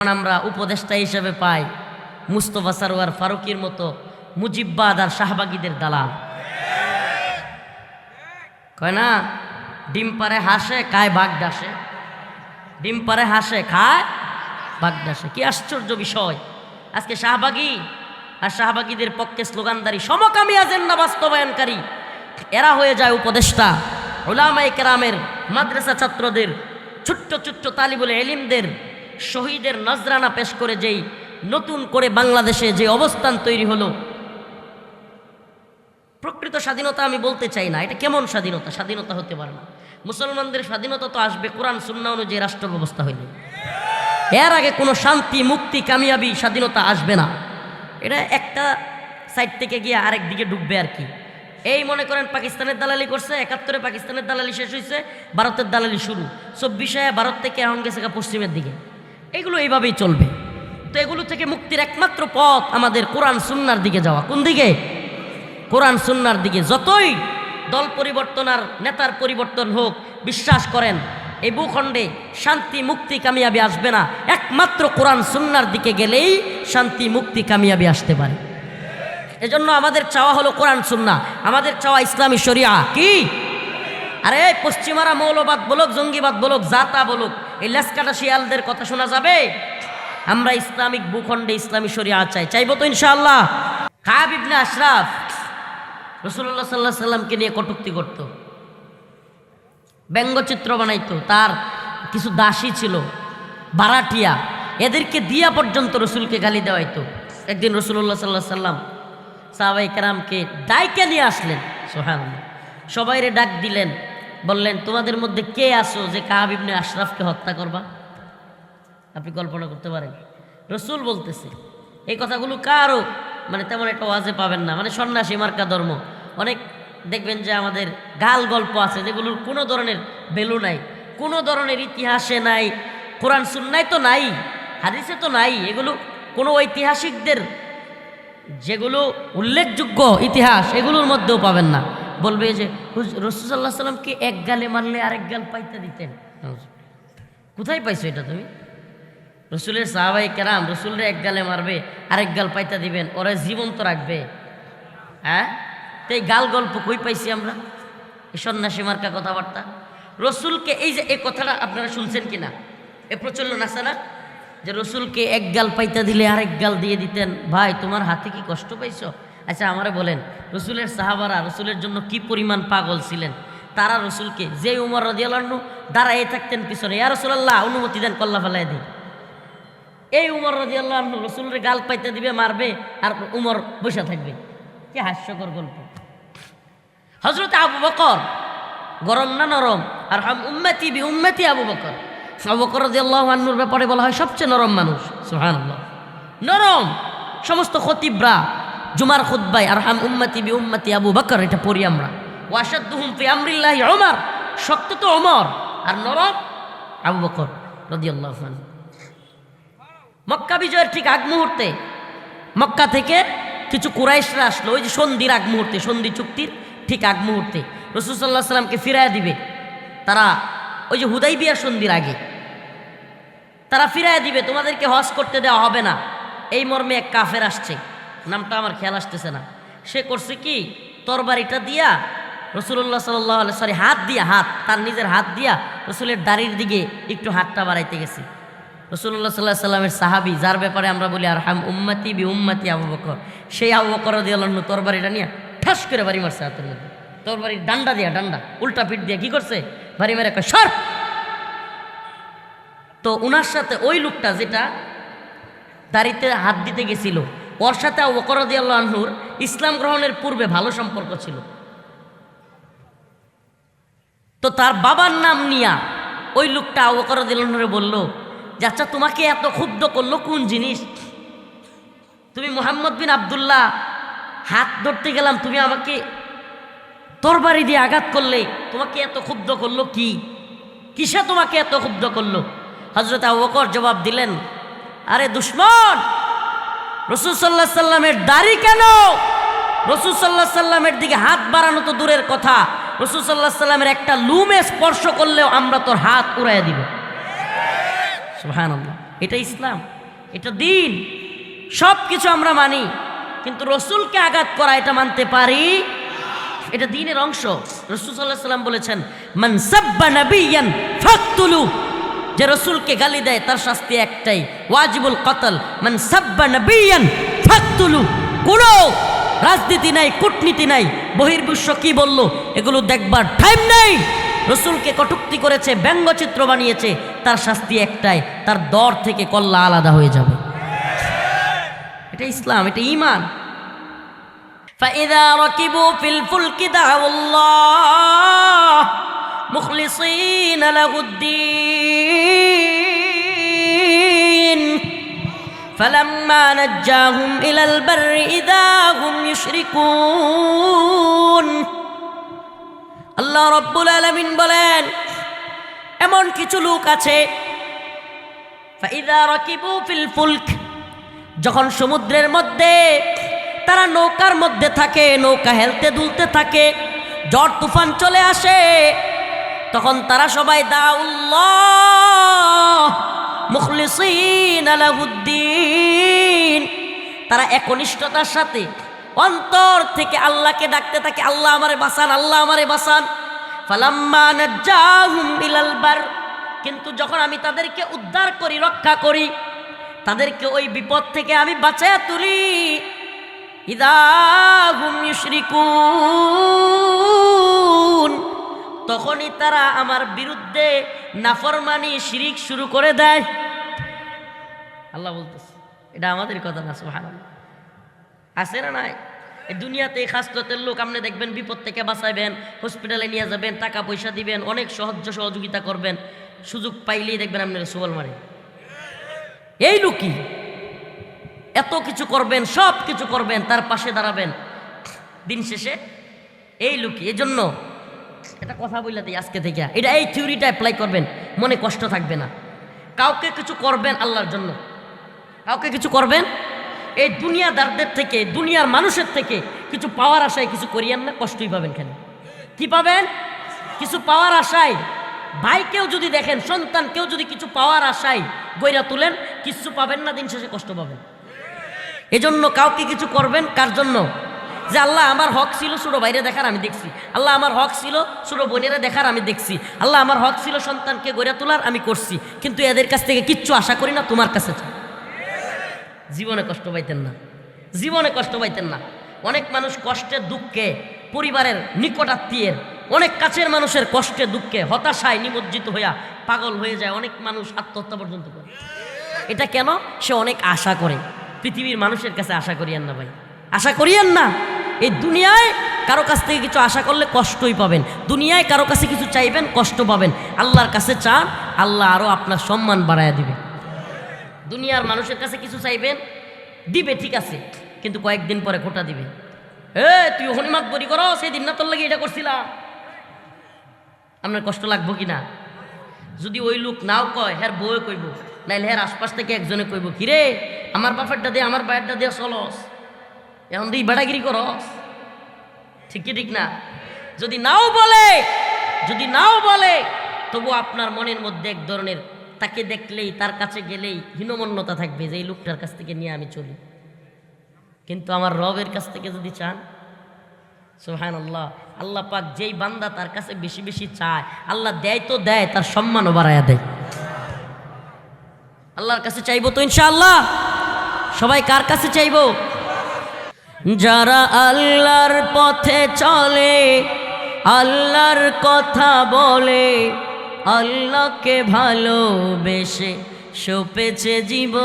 আমরা উপদেষ্টা হিসেবে পাই মুস্তফা সারোয়ার ফারুকির মতো মুজিব্বাদ আর শাহবাগীদের দালাল। কয় না? ডিম পারে হাসে, খায়, বাঘ ডাসে। ডিম পারে হাসে, খায়, বাঘ ডাসে। কি আশ্চর্য বিষয়। আজকে শাহবাগী আর শাহবাগীদের পক্ষে স্লোগানদারি সমকামী এজেন্ডা বাস্তবায়নকারী। এরা হয়ে যায় উপদেষ্টা। ওলামাই কেরামের মাদ্রাসা ছাত্রদের, ছোট্ট ছোট্ট তালিবুল এলিমদের শহীদের নজরানা পেশ করে যেই নতুন করে বাংলাদেশে যে অবস্থান তৈরি হলো, প্রকৃত স্বাধীনতা আমি বলতে চাই না। এটা কেমন স্বাধীনতা? স্বাধীনতা হতে পারে না। মুসলমানদের স্বাধীনতা তো আসবে কোরআন, সুন্না অনুযায়ী রাষ্ট্র ব্যবস্থা হইলে। এর আগে কোনো শান্তি, মুক্তি, কামিয়াবি স্বাধীনতা আসবে না। এটা একটা সাইড থেকে গিয়ে আরেক দিকে ডুববে আর কি। এই মনে করেন পাকিস্তানের দালালি করছে, একাত্তরে পাকিস্তানের দালালি শেষ হয়েছে ভারতের দালালি শুরু। চব্বিশে ভারত থেকে এখন গেছে পশ্চিমের দিকে। এগুলো এইভাবেই চলবে। তো এগুলো থেকে মুক্তির একমাত্র পথ আমাদের কোরআন সুন্নার দিকে যাওয়া। কোন দিকে? কোরআন সুন্নার দিকে। যতই দল পরিবর্তন আর নেতার পরিবর্তন হোক, বিশ্বাস করেন, এই ভূখণ্ডে শান্তি, মুক্তি, কামিয়াবি আসবে না। একমাত্র কোরআন সুন্নার দিকে গেলেই শান্তি, মুক্তি, কামিয়াবি আসতে পারে। এজন্য আমাদের চাওয়া হলো কোরআন সুন্না। আমাদের চাওয়া ইসলামী শরিয়া। কি? আরে, পশ্চিমারা মৌলবাদ বলুক, জঙ্গিবাদ বলুক, জাতা বলুক এই লেসকাটা শিয়ালদের কথা শোনা যাবে? আমরা ইসলামিক ভূখণ্ডে ইসলামী শরিয়া চাই। চাইব তো ইনশাআল্লাহ। খাব ইবনে আশরাফ রসুল্লাহ সাল্লাহ সাল্লামকে নিয়ে কটুক্তি করত। ব্যঙ্গচিত্র বানাইতো। তার কিছু দাসী ছিল, বারাটিয়া। এদেরকে দিয়া পর্যন্ত রসুলকে গালি দেওয়াইতো। একদিন রসুল্লাহ সাল্লাহ সাল্লাম সাহাবাই কারামকে ডাইকে নিয়ে আসলেন। সোহান সবাইরে ডাক দিলেন। বললেন, তোমাদের মধ্যে কে আসো যে কাহাব ইবনে আশরাফকে হত্যা করবা? আপনি কল্পনা করতে পারেন। রসুল বলতেছে, এই কথাগুলো কারও মানে তেমন একটা ওয়াজে পাবেন না। মানে সন্ন্যাসী, মার্কা ধর্ম। অনেক দেখবেন যে আমাদের গাল গল্প আছে, যেগুলোর কোনো ধরনের ভ্যালু নাই, কোনো ধরনের ইতিহাসে নাই, কোরআন সুন্নায় তো নাই, হাদিসে তো নাই। এগুলো কোনো ঐতিহাসিকদের যেগুলো উল্লেখযোগ্য ইতিহাস, এগুলোর মধ্যেও পাবেন না। বলবে যে রসুল্লাহ সাল্লামকে এক গালে মারলে আরেক গাল পাইতে দিতেন। কোথায় পাইছো এটা তুমি? রসুলের সাহাবাই কেরাম রসুলরে এক গালে মারবে, আরেক গাল পাইতা দিবেন, ওরা জীবন্ত রাখবে। হ্যাঁ? তো এই গাল গল্প কই পাইছি আমরা? এই সন্ন্যাসী মার্কা কথাবার্তা। রসুলকে এই যে এই কথাটা আপনারা শুনছেন কি না এ প্রচলন আছে না যে রসুলকে এক গাল পাইতা দিলে আরেক গাল দিয়ে দিতেন। ভাই, তোমার হাতে কি কষ্ট পাইছো? আচ্ছা আমারে বলেন, রসুলের সাহাবারা রসুলের জন্য কি পরিমাণ পাগল ছিলেন? তারা রসুলকে যে উমর রদিয়াল্লাহ্ন দাঁড়াই থাকতেন পিছনে, ইয়া রসুল্লাহ অনুমতি দেন, কল্লা ফেলাই দিই এই উমর রাজি আল্লাহ রসুলের গাল পাইতে দিবে, মারবে, আর উমর বসে থাকবে। কি হাস্যকর গল্প। হজরত আবু বকর গরম না নরম? আর উম্মতি বি উম্মতি আবু বকর। আবু বকর আন্নুর ব্যাপারে বলা হয় সবচেয়ে নরম মানুষ। সুহান নরম, সমস্ত খতিবরা। জুমার খুদ্বাই আর হাম উম্মতি বি উম্মতি আবু বকর, এটা পড়ি আমরা। ওয়াসাদুহুম ফি আমরিল্লাহি ওমর শক্ত তো ওমর আর নরম আবু বকর, রাদিয়াল্লাহু মক্কা বিজয়ের ঠিক আগ মুহূর্তে, মক্কা থেকে কিছু কুরাইশরা আসলো, ওই যে সন্ধির আগ মুহূর্তে, সন্ধি চুক্তির ঠিক আগ মুহূর্তে। রসুল্লাহ সাল্লামকে ফিরায় দিবে, তারা ওই যে হুদাই বিয়ার সন্ধির আগে, তারা ফিরায় দিবে, তোমাদেরকে হজ করতে দেওয়া হবে না। এই মর্মে এক কাফের আসছে। নামটা আমার খেয়াল আসতেছে না। সে করছে কি? তরবারিটা দিয়া রসুল্লাহ সাল্লাহ সরি, হাত দিয়া, হাত, তার নিজের হাত দিয়া রসুলের দাড়ির দিকে একটু হাতটা বাড়াইতে গেছে। রসুল্লাহ সাল্লাহ সাল্লামের সাহাবি, যার ব্যাপারে আমরা বলি আর হাম উম্মাতি বি উম্মাতি আবু বকর। সেই আবু বকর দিয়ে তরবারিটা নিয়ে ঠাস করে বাড়ি মারছে হাতের মধ্যে। তরবারির ডান্ডা দিয়া, ডান্ডা, উল্টা পিঠ দিয়া কি করছে? বাড়ি মেরে সর! তো উনার সাথে ওই লোকটা যেটা দাড়িতে হাত দিতে গেছিল ওর সাথে দিয়ে আনহুর ইসলাম গ্রহণের পূর্বে ভালো সম্পর্ক ছিল। তো তার বাবার নাম নিয়া ওই লোকটা বকর দিলনুরে বলল যে আচ্ছা তোমাকে এত ক্ষুব্ধ করল কোন জিনিস? তুমি মোহাম্মদ বিন আবদুল্লাহ, হাত ধরতে গেলাম, তুমি আমাকে তরবারি দিয়ে আঘাত করলে, তোমাকে এত ক্ষুব্ধ করল কি? কিসে তোমাকে এত ক্ষুব্ধ করল? হজরত আবকর জবাব দিলেন, আরে দুশ্মন রসুল সাল্লাহ সাল্লামের দাড়ি কেন? রসুল সাল্লাহ সাল্লামের দিকে হাত বাড়ানো তো দূরের কথা। রসুল সাল্লাহ সাল্লামের একটা লুমে স্পর্শ করলেও আমরা তোর হাত উড়াইয়া দিব। সুহান এটা ইসলাম। এটা দিন। সব কিছু আমরা মানি। কিন্তু রসুলকে আঘাত করা এটা মানতে পারি? এটা দিনের অংশ। রসুল সাল্লাহ সাল্লাম বলেছেন, মান নাবিয়ান ফাকতুলু যে রসুলকে গালি দেয় তার শাস্তি একটাই ওয়াজিবুল কতল মান সাব্বা নাবিয়ান ফাকতুলু কোনো রাজনীতি নাই কূটনীতি নাই বহির্বিশ্ব কি বলল এগুলো দেখবার টাইম নেই রসুলকে কটুক্তি করেছে ব্যঙ্গচিত্র বানিয়েছে তার শাস্তি একটাই তার দর থেকে কল্লা আলাদা হয়ে যাবে এটা ইসলাম এটা ইমান فإذا ركبوا في الفلك دعوا الله مخلصين له الدين فلما نجاهم إلى البر إذا هم يشركون আল্লাহ রব্বুল আলমিন বলেন এমন কিছু লোক আছে ফাইদা রাকিবু ফিল ফুলক যখন সমুদ্রের মধ্যে তারা নৌকার মধ্যে থাকে নৌকা হেলতে দুলতে থাকে ঝড় তুফান চলে আসে তখন তারা সবাই দাউল্লাহ মুখলিসিন আলাহুদ্দিন। তারা একনিষ্ঠতার সাথে অন্তর থেকে আল্লাহকে ডাকতে থাকে, আল্লাহ আমারে বাসান আল্লাহ আমারে বাসান ফালাম্মা কিন্তু যখন আমি তাদেরকে উদ্ধার করি, রক্ষা করি, তাদেরকে ওই বিপদ থেকে আমি বাঁচায়া তুলি। ইদাহুম ইউশরিকুন। তখনই তারা আমার বিরুদ্ধে নাফরমানি, শিরিক শুরু করে দেয়। আল্লাহ বলতেছে, এটা আমাদের কথা না, সুবহানাল্লাহ। আছে না নাই? দুনিয়াতে এই খাস্ততের লোক, আপনি দেখবেন বিপদ থেকে বাঁচাইবেন হসপিটালে নিয়ে যাবেন, টাকা পয়সা দিবেন, অনেক সাহায্য সহযোগিতা করবেন, সুযোগ পাইলেই দেখবেন আপনার সুবল মারে। এই লোকই এত কিছু করবেন, সব কিছু করবেন, তার পাশে দাঁড়াবেন। দিন শেষে এই লোকই এই জন্য এটা কথা বললে দিই আজকে থেকে এটা এই থিওরিটা অ্যাপ্লাই করবেন, মনে কষ্ট থাকবে না। কাউকে কিছু করবেন আল্লাহর জন্য। কাউকে কিছু করবেন? এই দুনিয়াদারদের থেকে, দুনিয়ার মানুষের থেকে কিছু পাওয়ার আশায় কিছু করিয়েন না, কষ্টই পাবেন কেন কি পাবেন? কিছু পাওয়ার আশায়। ভাইকেও যদি দেখেন সন্তান কেউ যদি কিছু পাওয়ার আশায় গইরা তুলেন, কিছু পাবেন না, দিন শেষে কষ্ট পাবেন। এজন্য কাউকে কিছু করবেন, কার জন্য? যে আল্লাহ আমার হক ছিল ছোটো বাইরে দেখার আমি দেখছি। আল্লাহ আমার হক ছিল ছোটো বোনেরা দেখার আমি দেখছি। আল্লাহ আমার হক ছিল সন্তানকে গড়ে তোলার আমি করছি। কিন্তু এদের কাছ থেকে কিচ্ছু আশা করি না, তোমার কাছে। জীবনে কষ্ট পাইতেন না। জীবনে কষ্ট পাইতেন না। অনেক মানুষ কষ্টে, দুঃখে, পরিবারের নিকটাত্মীয়ের অনেক কাছের মানুষের কষ্টে, দুঃখে, হতাশায় নিমজ্জিত হইয়া পাগল হয়ে যায়, অনেক মানুষ আত্মহত্যা পর্যন্ত করে। এটা কেন? সে অনেক আশা করে। পৃথিবীর মানুষের কাছে আশা করিয়েন না ভাই। আশা করিয়েন না। এই দুনিয়ায় কারও কাছ থেকে কিছু আশা করলে কষ্টই পাবেন। দুনিয়ায় কারও কাছে কিছু চাইবেন, কষ্ট পাবেন। আল্লাহর কাছে চান, আল্লাহ আরও আপনার সম্মান বাড়ায় দিবে। দুনিয়ার মানুষের কাছে কিছু চাইবেন, দিবে ঠিক আছে, কিন্তু কয়েকদিন পরে খোটা দিবে। এ, তুই হনিমাত বরি করো সেই দিন না তোর লাগে এটা করছিলাম। আপনার কষ্ট লাগবো কি না? যদি ওই লোক নাও কয় হ্যার বউয়ে কইব, নাইলে হ্যার আশপাশ থেকে একজনে কইব, কিরে, আমার বাপেরটা দে, আমার বায়েরটা দিয়ে চলস। এখন দিই বেড়াগিরি করস। ঠিক কি ঠিক না। যদি নাও বলে, যদি নাও বলে, তবু আপনার মনের মধ্যে এক ধরনের, তাকে দেখলেই, তার কাছে গেলেই হীনমন্যতা থাকবে যে এই লোকটার কাছ থেকে নিয়ে আমি চলি। কিন্তু আমার রবের কাছ থেকে যদি চান সোহান আল্লাহ আল্লাহ পাক যেই বান্দা তার কাছে বেশি বেশি চায়, আল্লাহ দেয় তো দেয়, তার সম্মানও বাড়াইয়া দেয়। আল্লাহর কাছে চাইব তো ইনশাআল্লাহ। সবাই কার কাছে চাইব? যারা আল্লাহর পথে চলে, আল্লাহর কথা বলে, আল্লাহকে ভালোবেসে সপেছে জীবন।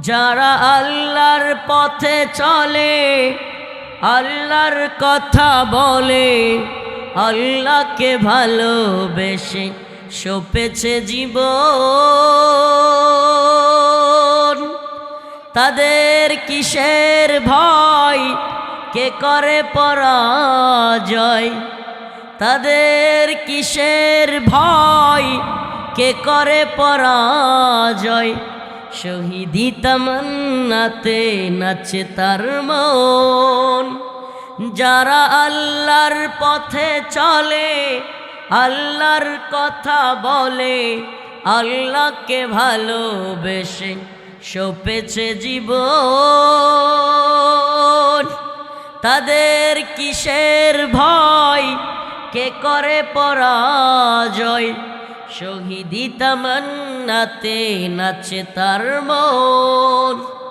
যারা আল্লাহর পথে চলে, আল্লাহর কথা বলে, আল্লাহকে ভালোবেসে সপেছে জীবন। তাদের কিসের ভয়? কে করে পরাজয়? তাদের কিসের ভয়? কে করে পরাজয়? শহীদি তামান্নাতে নাচে তার মন। যারা আল্লাহর পথে চলে আল্লাহর কথা বলে, আল্লাহকে ভালোবেসে সপেছে জীবন। তাদের কিসের ভয়? কে করে পরাজয়? শহীদি তামান্নাতে নাচে তার মন।